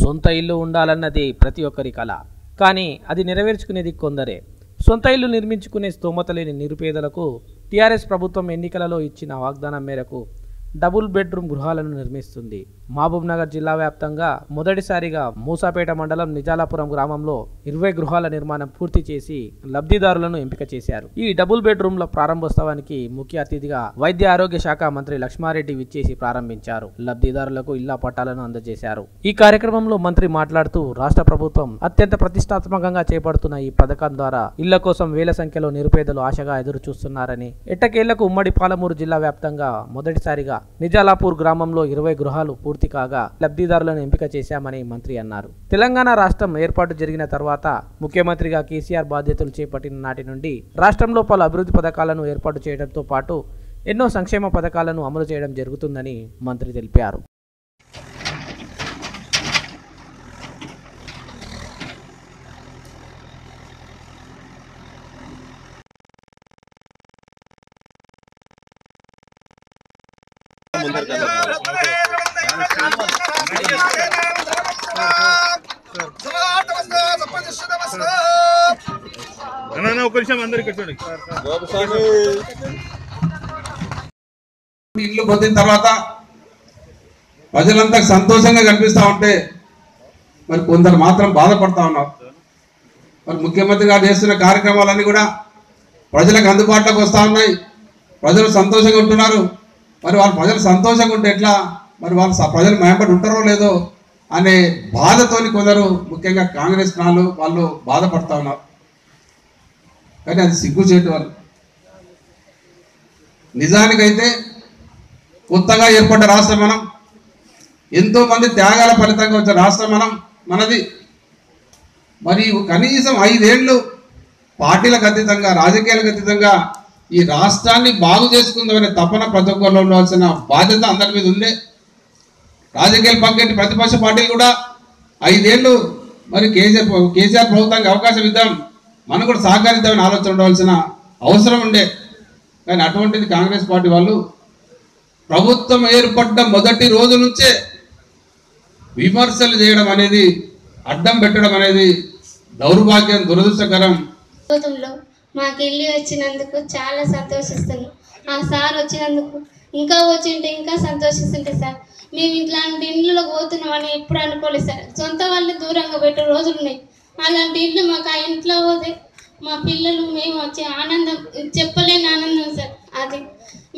సొంత ఇల్లు ఉండాలన్నది ప్రతి ఒక్కరి కల. కానీ అది నెరవేర్చుకునేది కొందరే. సొంత ఇల్లు నిర్మించుకునే స్తోమత లేని నిరుపేదలకు టీఆర్ఎస్ ప్రభుత్వం ఎన్నికలలో ఇచ్చిన వాగ్దానం మేరకు డబుల్ బెడ్రూమ్ గృహాలను నిర్మిస్తుంది. మహబూబ్ నగర్ జిల్లా వ్యాప్తంగా మొదటిసారిగా మూసాపేట మండలం నిజాలాపురం గ్రామంలో ఇరవై గృహాల నిర్మాణం పూర్తి చేసి లబ్ధిదారులను ఎంపిక చేశారు. ఈ డబుల్ బెడ్రూమ్ల ప్రారంభోత్సవానికి ముఖ్య అతిథిగా వైద్య ఆరోగ్య శాఖ మంత్రి లక్ష్మారెడ్డి విచ్చేసి ప్రారంభించారు. లబ్ధిదారులకు ఇళ్ళ పట్టాలను అందజేశారు. ఈ కార్యక్రమంలో మంత్రి మాట్లాడుతూ రాష్ట్ర ప్రభుత్వం అత్యంత ప్రతిష్టాత్మకంగా చేపడుతున్న ఈ పథకం ద్వారా ఇళ్ళ కోసం వేల సంఖ్యలో నిరుపేదలు ఆశగా ఎదురు చూస్తున్నారని ఎట్టకేళ్ళకు ఉమ్మడి పాలమూరు జిల్లా వ్యాప్తంగా మొదటిసారిగా నిజాలాపూర్ గ్రామంలో ఇరవై గృహాలు పూర్తి కాగా లబ్ధిదారులను ఎంపిక చేశామని మంత్రి అన్నారు. తెలంగాణ రాష్ట్రం ఏర్పాటు జరిగిన తర్వాత ముఖ్యమంత్రిగా కేసీఆర్ బాధ్యతలు చేపట్టిన నాటి నుండి రాష్ట్రంలో పలు అభివృద్ధి పథకాలను ఏర్పాటు చేయడంతో పాటు ఎన్నో సంక్షేమ పథకాలను అమలు చేయడం జరుగుతుందని మంత్రి తెలిపారు. ఒక నిమిషం అందరికి చూడండి ఇల్లు పొందిన తర్వాత ప్రజలంతా సంతోషంగా కనిపిస్తా ఉంటే మరి కొందరు మాత్రం బాధపడతా ఉన్నారు. మరి ముఖ్యమంత్రి గారు చేస్తున్న కార్యక్రమాలన్నీ కూడా ప్రజలకు అందుబాటులోకి వస్తూ ఉన్నాయి. ప్రజలు సంతోషంగా ఉంటున్నారు. మరి వాళ్ళు ప్రజలు సంతోషంగా ఉంటే ఎట్లా? మరి వాళ్ళు స- ప్రజలు మేంబడి ఉంటారో లేదో అనే బాధతోని కొందరు ముఖ్యంగా కాంగ్రెస్ నాళ్ళు వాళ్ళు బాధపడతా ఉన్నారు. కానీ అది సిగ్గు చేయటం వాళ్ళు. నిజానికైతే కొత్తగా ఏర్పడ్డ రాష్ట్రం మనం ఎంతోమంది త్యాగాల ఫలితంగా వచ్చిన రాష్ట్రం మనం మనది. మరి కనీసం ఐదేళ్ళు పార్టీలకు అతీతంగా రాజకీయాలకు అతీతంగా ఈ రాష్ట్రాన్ని బాగు చేసుకుందామనే తపన ప్రతి ఒక్కరిలో ఉండవలసిన బాధ్యత అందరి మీద ఉండే రాజకీయాలు పక్కటి ప్రతిపక్ష పార్టీలు కూడా ఐదేళ్ళు మరి కేసీఆర్ కేసీఆర్ ప్రభుత్వానికి అవకాశం ఇద్దాం మనం కూడా సహకరిద్దామని ఆలోచన ఉండవలసిన అవసరం ఉండే. కానీ అటువంటిది కాంగ్రెస్ పార్టీ వాళ్ళు ప్రభుత్వం ఏర్పడ్డ మొదటి రోజు నుంచే విమర్శలు చేయడం అనేది అడ్డం పెట్టడం అనేది దౌర్భాగ్యం దురదృష్టకరం. మాకు ఇల్లు వచ్చినందుకు చాలా సంతోషిస్తున్నాం ఆ సార్ వచ్చినందుకు ఇంకా వచ్చింటే ఇంకా సంతోషిస్తుంటే సార్. మేము ఇట్లాంటి ఇండ్లలో పోతున్నామని ఎప్పుడు అనుకోలేదు సార్. సొంత వాళ్ళు దూరంగా పెట్టే రోజులు ఉన్నాయి. అలాంటి ఇల్లు మాకు ఆ ఇంట్లో పోతే మా పిల్లలు మేము వచ్చే ఆనందం చెప్పలేని ఆనందం సార్ అది.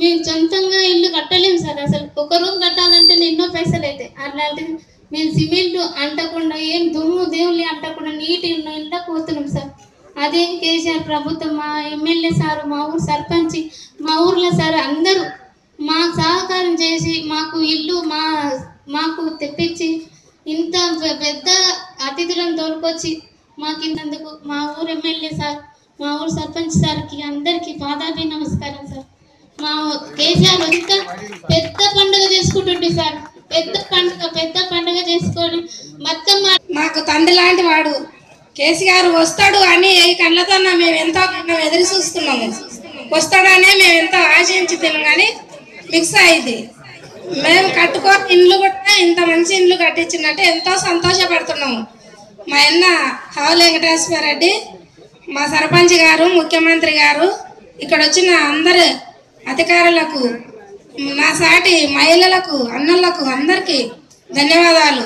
మేము సొంతంగా ఇల్లు కట్టలేము సార్ అసలు. ఒక రూమ్ కట్టాలంటే ఎన్నో పైసలు అవుతాయి. అలాంటిది మేము సిమెంట్ అంటకుండా ఏం దుమ్ము దేవుళ్ళు అంటకుండా నీటి ఉన్న ఇళ్ళ పోతున్నాం సార్. అదే కేసీఆర్ ప్రభుత్వం మా ఎమ్మెల్యే సారు మా ఊరు సర్పంచ్ మా ఊర్లో సార్ అందరూ మాకు సహకారం చేసి మాకు ఇల్లు మా మాకు తెప్పించి ఇంత పెద్ద అతిథులను తోలుకొచ్చి మాకు ఇంతందుకు మా ఊరు ఎమ్మెల్యే సార్ మా ఊరు సర్పంచ్ సార్కి అందరికీ పాదాభి నమస్కారం సార్. మా కేసీఆర్ ఇంకా పెద్ద పండుగ చేసుకుంటుండే సార్. పెద్ద పండుగ పెద్ద పండుగ చేసుకొని మొత్తం మాకు తండ్రి లాంటి వాడు కేసీఆర్ వస్తాడు అని ఈ కళ్ళతో మేము ఎంతో మేము ఎదురు చూస్తున్నాము. వస్తాడనే మేము ఎంతో ఆశించుతున్నాం కానీ మిక్స్ అయింది. మేము కట్టుకొని ఇండ్లు కూడా ఇంత మంచి ఇండ్లు కట్టించినట్టు ఎంతో సంతోషపడుతున్నాము. మా అన్న హౌల్ వెంకటేశ్వర రెడ్డి మా సర్పంచ్ గారు ముఖ్యమంత్రి గారు ఇక్కడ వచ్చిన అందరు అధికారులకు నా సాటి మహిళలకు అన్నలకు అందరికీ ధన్యవాదాలు.